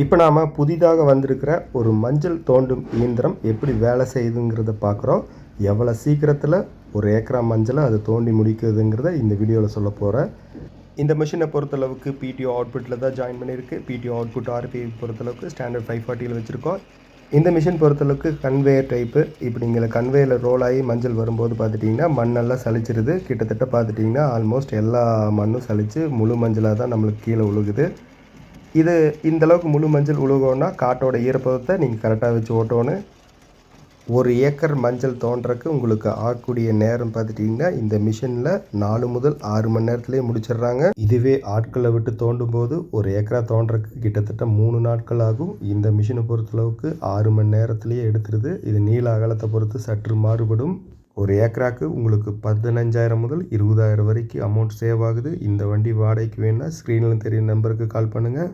இப்போ நாம் புதிதாக வந்திருக்கிற ஒரு மஞ்சள் தோண்டும் இயந்திரம் எப்படி வேலை செய்யுதுங்கிறத பார்க்குறோம் எவ்வளோ சீக்கிரத்தில் ஒரு ஏக்கரா மஞ்சளை அது தோண்டி முடிக்குதுங்கிறத இந்த வீடியோவில் சொல்ல போகிறேன் இந்த மிஷினை பொறுத்தளவுக்கு பிடிஓ அவுட்புட்டில் தான் ஜாயின் பண்ணியிருக்கு. பிடிஓ அவுட்புட் ஆர்பி பொறுத்தளவுக்கு ஸ்டாண்டர்ட் ஃபைவ் ஃபார்ட்டியில் வச்சுருக்கோம். இந்த மிஷின் பொறுத்தளவுக்கு கன்வேயர் டைப்பு இப்படி நீங்கள் கன்வேயில் ரோல் ஆகி மஞ்சள் வரும்போது பார்த்துட்டிங்கன்னா மண்ணெல்லாம் சளிச்சிருது கிட்டத்தட்ட பார்த்துட்டிங்கன்னா ஆல்மோஸ்ட் எல்லா மண்ணும் சளிச்சு முழு மஞ்சளாக தான் நம்மளுக்கு கீழே உழுகுது. இது இந்த அளவுக்கு முழு மஞ்சள் உழுகோன்னா காட்டோட ஈரப்பதத்தை நீங்கள் கரெக்டாக வச்சு ஓட்டணும். ஒரு ஏக்கர் மஞ்சள் தோன்றக்கு உங்களுக்கு ஆகக்கூடிய நேரம் பார்த்துட்டிங்கன்னா இந்த மிஷினில் நாலு முதல் ஆறு மணி நேரத்துலேயே முடிச்சிடுறாங்க. இதுவே ஆட்களை விட்டு தோண்டும் போது ஒரு ஏக்கரா தோன்றக்கு கிட்டத்தட்ட மூணு நாட்கள் ஆகும். இந்த மிஷினை பொறுத்தளவுக்கு ஆறு மணி நேரத்துலேயே எடுத்துருது இது நீள அகலத்தை பொறுத்து சற்று மாறுபடும். ஒரு ஏக்கராக்கு உங்களுக்கு பதினஞ்சாயிரம் முதல் இருபதாயிரம் வரைக்கும் அமௌண்ட் சேவ் ஆகுது. இந்த வண்டி வாடகைக்கு வேணும்னா ஸ்க்ரீனில் தெரியும் நம்பருக்கு கால் பண்ணுங்கள்